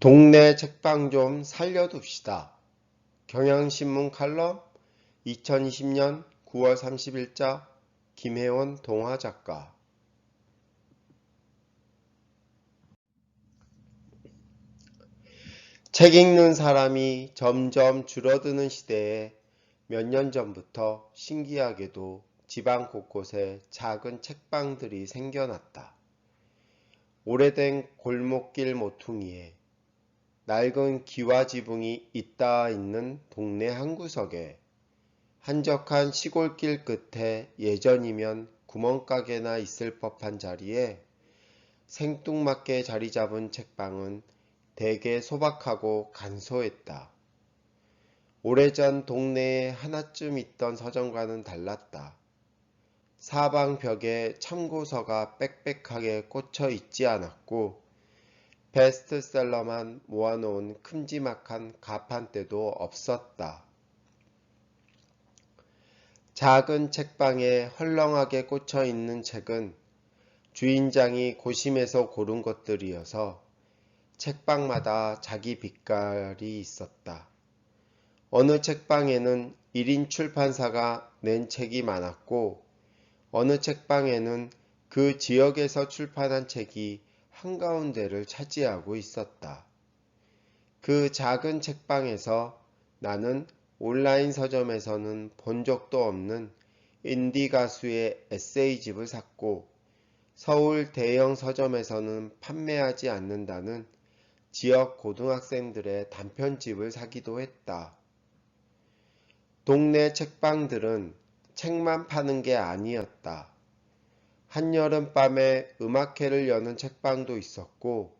동네 책방 좀 살려둡시다. 경향신문 칼럼 2020년 9월 30일자 김혜원 동화작가 책 읽는 사람이 점점 줄어드는 시대에 몇 년 전부터 신기하게도 지방 곳곳에 작은 책방들이 생겨났다. 오래된 골목길 모퉁이에 낡은 기와 지붕이 있다 있는 동네 한 구석에 한적한 시골길 끝에 예전이면 구멍가게나 있을 법한 자리에 생뚱맞게 자리 잡은 책방은 대개 소박하고 간소했다. 오래전 동네에 하나쯤 있던 서점과는 달랐다. 사방 벽에 참고서가 빽빽하게 꽂혀 있지 않았고 베스트셀러만 모아놓은 큼지막한 가판대도 없었다. 작은 책방에 헐렁하게 꽂혀 있는 책은 주인장이 고심해서 고른 것들이어서 책방마다 자기 빛깔이 있었다. 어느 책방에는 1인 출판사가 낸 책이 많았고 어느 책방에는 그 지역에서 출판한 책이 한가운데를 차지하고 있었다. 그 작은 책방에서 나는 온라인 서점에서는 본 적도 없는 인디 가수의 에세이집을 샀고 서울 대형 서점에서는 판매하지 않는다는 지역 고등학생들의 단편집을 사기도 했다. 동네 책방들은 책만 파는 게 아니었다. 한여름 밤에 음악회를 여는 책방도 있었고,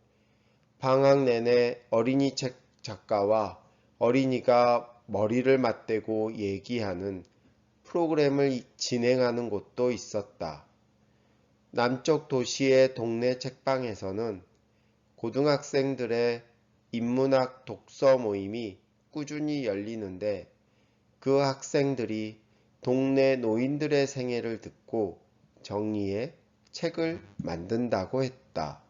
방학 내내 어린이 책 작가와 어린이가 머리를 맞대고 얘기하는 프로그램을 진행하는 곳도 있었다. 남쪽 도시의 동네 책방에서는 고등학생들의 인문학 독서 모임이 꾸준히 열리는데 그 학생들이 동네 노인들의 생애를 듣고 정리해 책을 만든다고 했다.